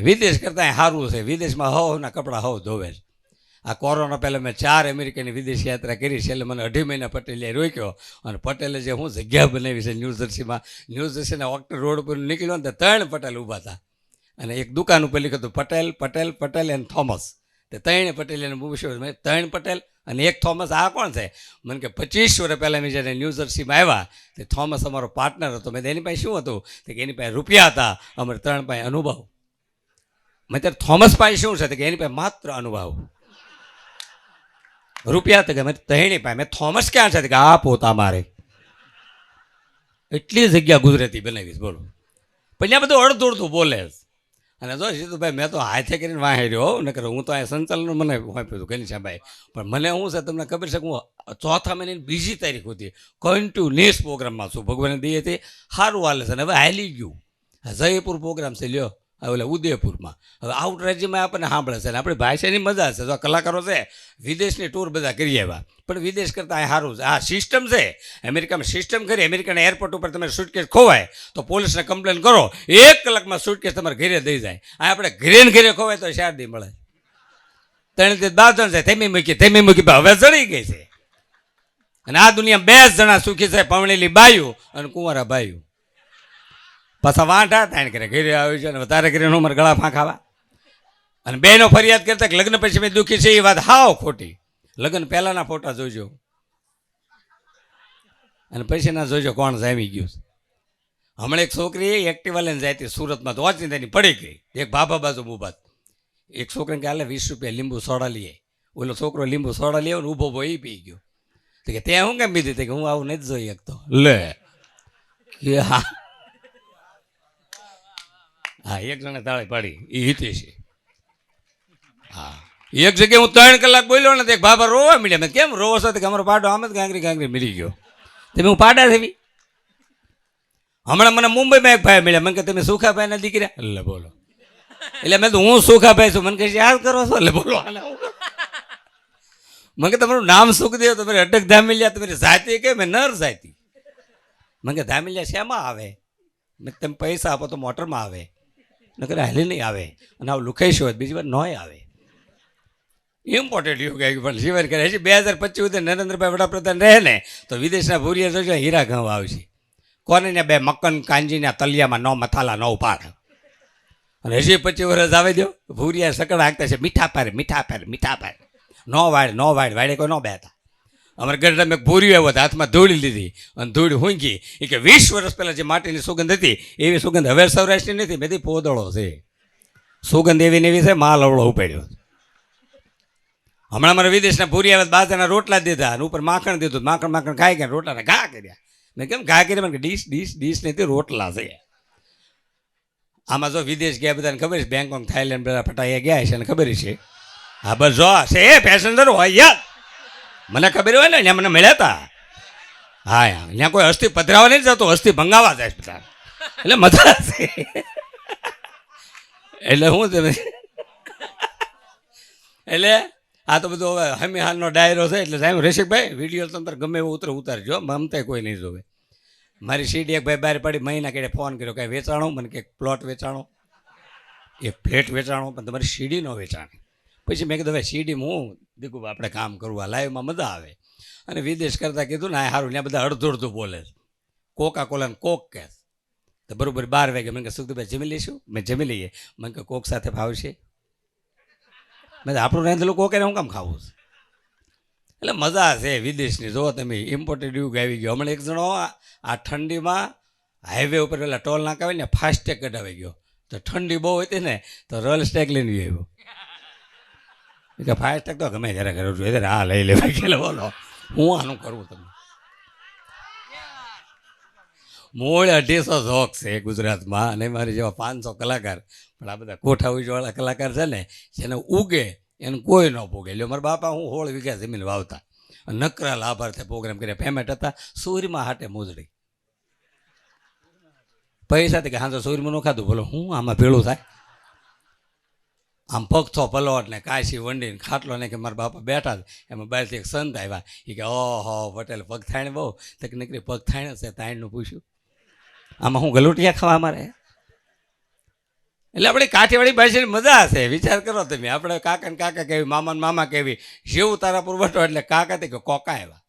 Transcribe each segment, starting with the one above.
વિદેશ કરતાં સારું છે. વિદેશમાં હવના કપડાં હવ ધોવે છે. આ કોરોના પહેલાં મેં ચાર અમેરિકાની વિદેશ યાત્રા કરી છે. એટલે મને અઢી મહિના પટેલે રોક્યો. અને પટેલે જે હું જગ્યા બનાવી છે ન્યૂઝર્સીમાં ન્યૂઝર્સીના ઓક્ટર રોડ ઉપર નીકળ્યો ને ત્રણ પટેલ ઊભા હતા. અને એક દુકાન ઉપર લખ્યું હતું, પટેલ પટેલ પટેલ એન્ડ થોમસ. તે ત્રણ પટેલ એને પૂછ્યું મેં ત્રણ પટેલ અને એક થોમસ, આ કોણ છે? મને કે, પચીસ વર્ષ પહેલાં મેં જ્યારે ન્યૂઝર્સીમાં આવ્યા, તે થોમસ અમારો પાર્ટનર હતો. મેં એની પાસે શું હતું? કે, એની પાસે રૂપિયા હતા. અમારે ત્રણ પાસે અનુભવ. મેં ત્યારે થોમસ પાસે શું છે? કે, એની પાસે માત્ર અનુભવ. રૂપિયા તો કે, મેં તહેણી પાસે મેં થોમસ ક્યાં છે? કે, આ પોતા મારે એટલી જગ્યા ગુજરાતી બનાવીશ, બોલો. પણ ત્યાં બધું અડધું અડધું બોલે અને જો સીધુભાઈ મેં તો હાથે કરીને વાહે રહ્યો નકર હું તો અહીંયા સંચાલન મને વાંપ્યું હતું, ઘનશ્યામભાઈ. પણ મને શું છે તમને ખબર છે હું ચોથા મહિનાની બીજી તારીખ હતી કન્ટિન્યુઅસ પ્રોગ્રામમાં છું. ભગવાનની દઈએ તે સારું હાલે છે. અને હવે હાલી ગયું. આ જયપુર પ્રોગ્રામ છે, લ્યો. આ ઓલા ઉદયપુરમાં. હવે આઉટ રાજ્યમાં આપણને સાંભળે છે આપણી ભાષાની મજા છે. જો કલાકારો છે, વિદેશની ટૂર બધા કરી આવ્યા. પણ વિદેશ કરતાં આ સારું છે. આ સિસ્ટમ છે. અમેરિકામાં સિસ્ટમ કરી અમેરિકાના એરપોર્ટ ઉપર તમે સુટકેસ ખોવાય, તો પોલીસને કમ્પ્લેન કરો. એક કલાકમાં સુટકેસ તમારે ઘરે દઈ જાય. આ આપણે ઘરે ઘરે ખોવાય તો શારદી મળે. ત્રણ તે બાર જણ છે. તેમી મૂકી તેમી મૂકી હવે ચડી ગઈ છે. અને આ દુનિયા બે જણા સુખી છે. પવણેલી બાયું અને કુંવારા બાયું. પાછા વાંઢા તાણ કરે. ઘરે આવ્યું છે અને વધારે કરીને મારે ગળા ફાંખાવા અને બેનો ફરિયાદ કરતા કે લગ્ન પછી મેં દુઃખી છે, એ વાત હાવ ખોટી. લગ્ન પહેલાના ફોટા જોજો. અને પછીના જોજો કોણ જામી ગયું છે. હમણાં એક છોકરી એક્ટિવા લઈને જાય હતી સુરતમાં, તો ઓચિંતાની પડી ગઈ. એક ભાભા બાજુ ઊભા એક છોકરીને કે હાલે વીસ રૂપિયા લીંબુ સોડા લઈએ ઓલો છોકરો લીંબુ સોડા લઈએ ને ઊભો એ પી ગયો. તો કે ત્યાં હું કેમ પીધી? કે હું આવું નથી જોઈ શકતો. લે. કે હા. હા, એક જણે તાળી પાડી. એ હિતે છે હા. એક જગ્યાએ હું ત્રણ કલાક બોલ્યો ને એક બાબા રોવા મળ્યા મેં કેમ રોવો છો? કે અમારો પાડો આમ જ ગાંગરી ગાંગરી મળી ગયો. તમે હું પાડા થવી? હમણાં મને મુંબઈમાં એક ભાઈ મળ્યા. મને કે, તમે સુખાભાઈના દીકરા એટલે બોલો. એટલે મેં તો હું સુખાભાઈ છું. મને કહે યાદ કરો છો? એટલે બોલો. મને કે, તમારું નામ સુખદેવ, તમારે અટક ધામિલ્યા, તમારી જાતિ કે મેં નર જાતિ? મને કે, ધામિલ્યા શેમાં આવે? મેં તમે પૈસા આપો તો મોટરમાં આવે. નકર હાલી નહીં આવે. અને આવું લુખાઈશું હોય બીજી વાર નોય આવે. ઇમ્પોર્ટન્ટ એવું પણ જીવન કરે છે. બે હજાર પચીસ નરેન્દ્રભાઈ વડાપ્રધાન રહે ને, તો વિદેશના ભૂરિયા જોજો હીરા ઘઉં આવશે કોને ને બે મક્કન કાંજીના તલિયામાં નો મથાલા નો પાડ અને હજી પચીસ વર્ષ આવે દો ભૂરિયા સકડ હાંકતા છે. મીઠા પાર મીઠા પાર મીઠા પાર. નો વાડ નો વાડ વાડે કોઈ નો બેતા અમારે ગઢડા મેં ભૂર્યું આવ્યો હતા, હાથમાં ધૂળી લીધી. અને ધૂળી હુંકી એ કે વીસ વર્ષ પહેલાં જે માટીની સુગંધ હતી, એવી સુગંધ હવે સૌરાષ્ટ્રની નથી, બધી પોદળો છે. સુગંધ એવી ને એવી છે, માલ અવળો ઉપાડ્યો. હમણાં મારા વિદેશના ભૂરી આવ્યા બાજરાના રોટલા દીધા અને ઉપર માખણ દીધું. માખણ માખણ ખાઈ ગયા, રોટલાના ઘા કર્યા. મેં કેમ ઘા કર્યા? મને ડીશ ડીશ ડીશ નથી રોટલા છે. આમાં જો વિદેશ ગયા બધાને ખબર છે બેંગકોક થાઈલેન્ડ બધા ફટાયા ગયા છે અને ખબર છે. હા, બસ જો છે પેસેન્જર હોય યાર મને ખબર હોય ને ત્યાં મને મળ્યા હતા હા. ત્યાં કોઈ અસ્થિ પધરાવા નહીં જતો, અસ્થિ ભંગાવા જાય બધા. એટલે મજા એટલે હું તમે એટલે આ તો બધું હવે હમી હાલનો ડાયરો છે, એટલે સાહેબ રસિકભાઈ વીડિયો તંત્ર ગમે એવું ઉતરે, ઉતારજો મમતા કોઈ નહીં જોવે. મારી સીડી એક ભાઈ બહાર પડી, મહિના કેડે ફોન કર્યો, કાંઈ વેચાણો? મને કે પ્લોટ વેચાણો. એક ફ્લેટ વેચાણો, પણ તમારી સીડી ન વેચાણી. પછી મેં કીધું હવે સીડી હું? દીકુ, આપણે કામ કરવું આ લાઈવમાં મજા આવે. અને વિદેશ કરતાં કીધું, ને આ સારું ત્યાં બધા અડધું અડધું બોલે છે. કોકા કોલાને કોક કે તો બરાબર બાર વાગે મેં કે સુખદભાઈ જમી લઈશું? મેં જમી લઈએ. મને કે કોક સાથે ભાવશે મેં આપણું રાંધેલું કોક એને હું કામ ખાવું છે? એટલે મજા છે વિદેશની. જો તમે ઇમ્પોર્ટેડ યુગ આવી ગયો. હમણાં એક જણો આ ઠંડીમાં હાઈવે ઉપર પેલા ટોલ નાકાવે ને, ફાસ્ટેગ કઢાવી ગયો. તો ઠંડી બહુ હતી ને, તો રોયલ સ્ટેગ લઈને આવ્યો. મેં ફાયર ફાસ્ટેગ તો ગમે ત્યારે કરું છું ત્યારે હા લઈ લેવાય કે બોલો. હું આનું કરું તમને? મૂળ અઢીસો શોખ છે ગુજરાતમાં અને મારી જેવા પાંચસો કલાકાર. પણ આ બધા કોઠા ઉજવાળા કલાકાર છે ને, જેને ઉગે એને કોઈ ન પૂગે એટલે મારા બાપા, હું હોળ વીઘા જમીન વાવતા. નકરા લાભાર્થે પ્રોગ્રામ કર્યા. પેમેન્ટ હતા સૂર્યમાં હાટે મોજડી. પૈસાથી કે, હા, તો સૂર્યમાં ન ખાધું. બોલો, હું આમાં ભેળું થાય? આમ પગથો પલોટ ને કાશી વંડીને ખાટલો ને કે મારા બાપા બેઠા એમાં બહારથી એક સંત આવ્યા. એ કે, ઓહો, પટેલ પગથાણ બહુ. તક નીકળી પગથાણ છે તાણનું પૂછ્યું. આમાં હું ગલુટિયા ખાવા મારે? એટલે આપણી કાઠિયાવાડી ભાષાની મજા હશે. વિચાર કરો તમે, આપણે કાકા ને કાકા કેવી મામા ને મામા કેવી? જેવું તારા પુરવઠો એટલે કાકા તે કે કોકા આવ્યા.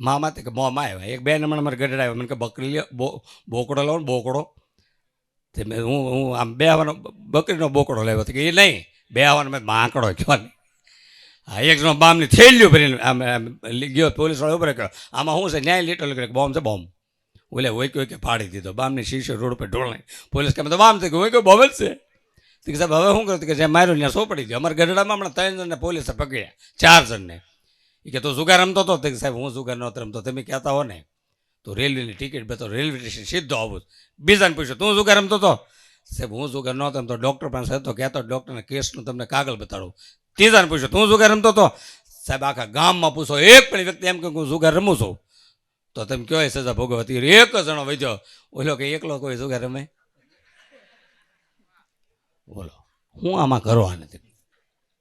મામા તે કે મોમાં આવ્યા. એક બે નંબર મારે ગઢડા આવ્યા. મને કે, બકરી લ્યો બોકડો લો ને, બોકડો. તે મેં હું હું આમ બે આવવાનો બકરીનો બોકડો લેવો હતો કે એ નહીં બે આવવાનો મેં માંકડો કયો ને હા, એક જણો બામની થેલ્યું ભરીને આમ ગયો પોલીસ વાળો ઉપર કર્યો આમાં શું છે? ન્યાય લીટો લખે બોમ્બ છે, બોમ્બ. ઓલે કોઈ કે ફાડી દીધો. બામની શીશો રોડ પર ઢોળાય પોલીસ કે તો બામ છે. કે હોય કે બોમ્બ જ છે. કે સાહેબ, હવે શું કરું કે જે માર્યો ત્યાં સો પડી ગયો અમારા ગઢડામાં હમણાં ત્રણ જણને પોલીસે પકડ્યા, ચાર જણને. એ કે, તો જુગાર રમતો હતો કે, સાહેબ, હું જુગાર નહોતો રમતો. તમે કહેતા હો ને. તો રેલવેની ટિકિટ બે તો રેલવે સ્ટેશન સીધો આવું બીજાને પૂછ્યું, તું જુગાર રમતો તો? સાહેબ, હું જુગાર નહોતો રમતો ડૉક્ટર પાસે હતો, કહેતો, ડૉક્ટરને કેસનું તમને કાગળ બતાડું. ત્રીજાને પૂછ્યું, તું જુગાર રમતો હતો સાહેબ, આખા ગામમાં પૂછો, એક પણ વ્યક્તિ એમ કે હું જુગાર રમું છું. તો તમે કયો એ સજા ભોગવતી એક જણો વૈજો ઓલો કે એકલો કોઈ જુગાર રમે? બોલો, હું આમાં કરવા નથી.